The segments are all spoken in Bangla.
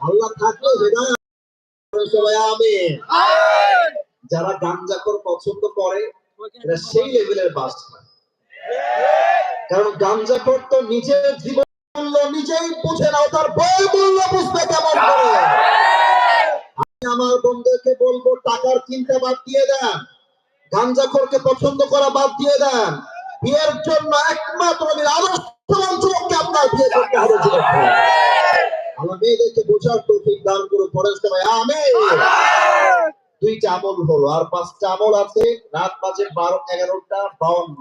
আল্লাহ থাকলে সবাই যারা গাঞ্জাখোর পছন্দ করে এরা সেই লেভেলের বাস কারণ গাঞ্জাখোর তো নিজের জীবন মূল্য নিজেই বুঝে না ও তার বই মূল্য বুঝতে কেমন করে। আমি আমার বন্ধুকে বলব টাকার চিন্তা বাদ দিয়ে দেন। গাঞ্জাখোরকে পছন্দ করা বাদ দিয়ে দেন। বিয়ের জন্য একমাত্র আদর্শবান যুবককে আপনার বিয়ে করতে হবে। মেয়েদেরকে বোঝার তৌফিক দান করো পরের সময় আমি দুইটা আমল হলো আর পাঁচটা আমল আছে রাত বাজে বারো এগারোটা বাউন্ন।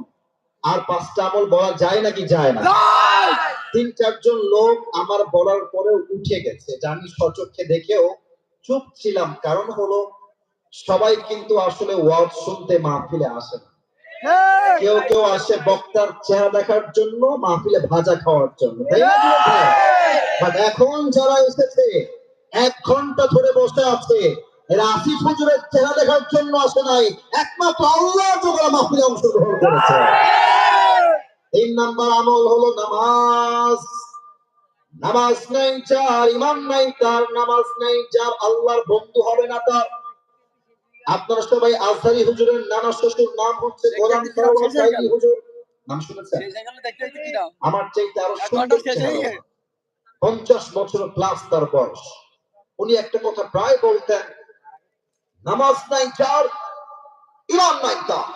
আর পাঁচটা আমল বলা যায় নাকি যায় না? তিন চারজন লোক আমার বলার পরে উঠে গেছে। আমি সচক্ষে দেখেও চুপ ছিলাম। কারণ হলো সবাই কিন্তু আসলে ওয়াজ শুনতে মাহফিলে আসে না কেউ কেউ আসে বক্তার চেহারা দেখার জন্য, মাহফিলে ভাজা খাওয়ার জন্য। এখন যারা এসেছে, এক ঘণ্টা ধরে বসে আছে চেহারা দেখার জন্য আসে নাই। একমাত্র আল্লাহ যোগরা মাহফিলে অংশগ্রহণ করেছে। তিন নাম্বার আমল হলো নামাজ। নামাজ নাই যার ইমাম নাই তার, নামাজ নাই যার, আল্লাহর বন্ধু হবে না তার। আপনারা সবাই আজহারি হুজুরের নানা শ্বশুর নাম হচ্ছে গোলাম সাইদি হুজুর। নাম শুনেছেন? আমার চাইতে আরও সুন্দর পঞ্চাশ বছর প্লাস তার বয়স। উনি একটা কথা প্রায় বলতেন নামাজ নাই যার ইমান নাই তার।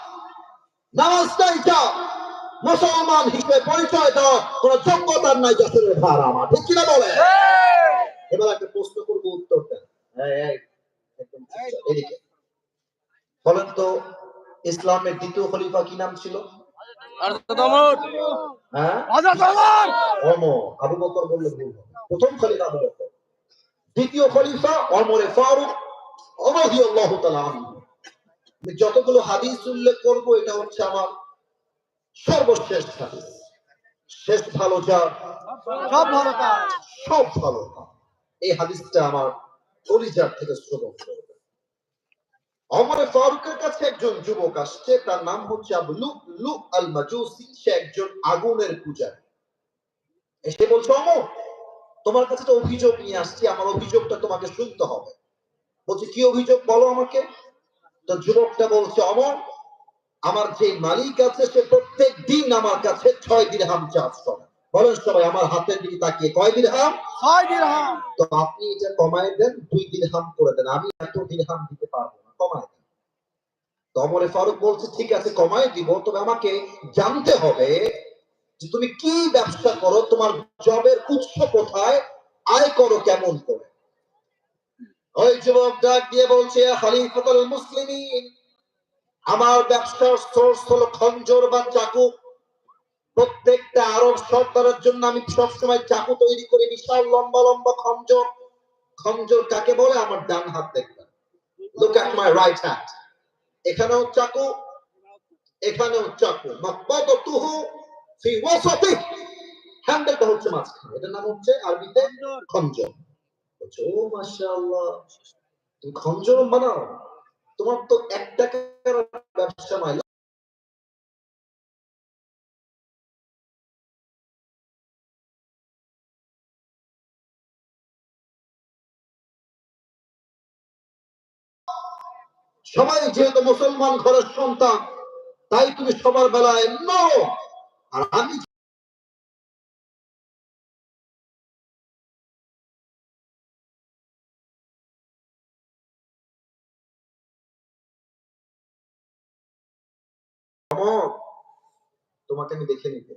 নামাজ নাই যার মুসলমান হিসেবে পরিচয় দেওয়া কোন যোগ্যতার নাই যশোরের ভার আমার। ঠিক কিনা বলে এবার একটা প্রশ্ন করব উত্তর দেন একদম এদিকে। বলেন তো ইসলামের দ্বিতীয় খলিফা কি নাম ছিল? হ্যাঁ? আবু বকর বললে ভুল প্রথম খলিফা আবু বকর। দ্বিতীয় খলিফা অমরে ফারুক রাদিয়াল্লাহু তাআলা যতগুলো হাদিস উল্লেখ করব এটা হচ্ছে আমার সর্বশেষ হাদিস। শেষ ভালো যা সব ভালো সব ভালো এই হাদিসটা আমার পরিজার থেকে শ্রবণ করবে অমরে ফারুকের কাছে একজন যুবক আসছে তার নাম হচ্ছে আবু লু আল মাজুসি সে একজন আগুনের পূজারী। এসে বলছে অমর তোমার কাছে তো অভিযোগ নিয়ে আসছি আমার অভিযোগটা তোমাকে শুনতে হবে। বলছে কি অভিযোগ? বলো আমাকে। তো যুবকটা বলছে অমর আমার যে মালিক আছে সে প্রত্যেক দিন আমার কাছে ছয় দিরহাম চার্জ করে। বলেন সবাই আমার হাতের দিকে তাকিয়ে কয় দিরহাম? ছয় দিরহাম। তো আপনি এটা কমায় দেন দুই দিরহাম করে দেন আমি এত দিরহাম দিতে পারব কমায় তো অমরে ফারুক বলছে, ঠিক আছে, কমায় দিব, তবে আমাকে জানতে হবে যে তুমি কি ব্যবসা করো, তোমার জবের উৎস কোথায়, আয় করো কেমন করে? ওই যুবক ডাক দিয়ে বলছে খালিফাতুল মুসলিমিন, আমার ব্যবসার সোর্স হলো খঞ্জর বা চাকু। প্রত্যেকটা আরব সর্দারের জন্য আমি সবসময় চাকু তৈরি করি, বিশাল লম্বা লম্বা খঞ্জর। খঞ্জর কাকে বলে? আমার ডান হাত দেখবেন। Look at my right hand এখানেও চাকু এখানেও চাকু। মাকবাতুহু ফি ওয়াসাতি হ্যান্ডেলটা হচ্ছে মাঝখানে। এটার নাম হচ্ছে আরবিতে খঞ্জর। বলছে, ও মাশাআল্লাহ তুমি খঞ্জর বানাও। তোমার তো এক টাকার ব্যবসা নয় সবাই যেহেতু মুসলমান ঘরের সন্তান, তাই তুমি সবার বেলায় নো। আর আমি তোমাকে আমি দেখে নিতে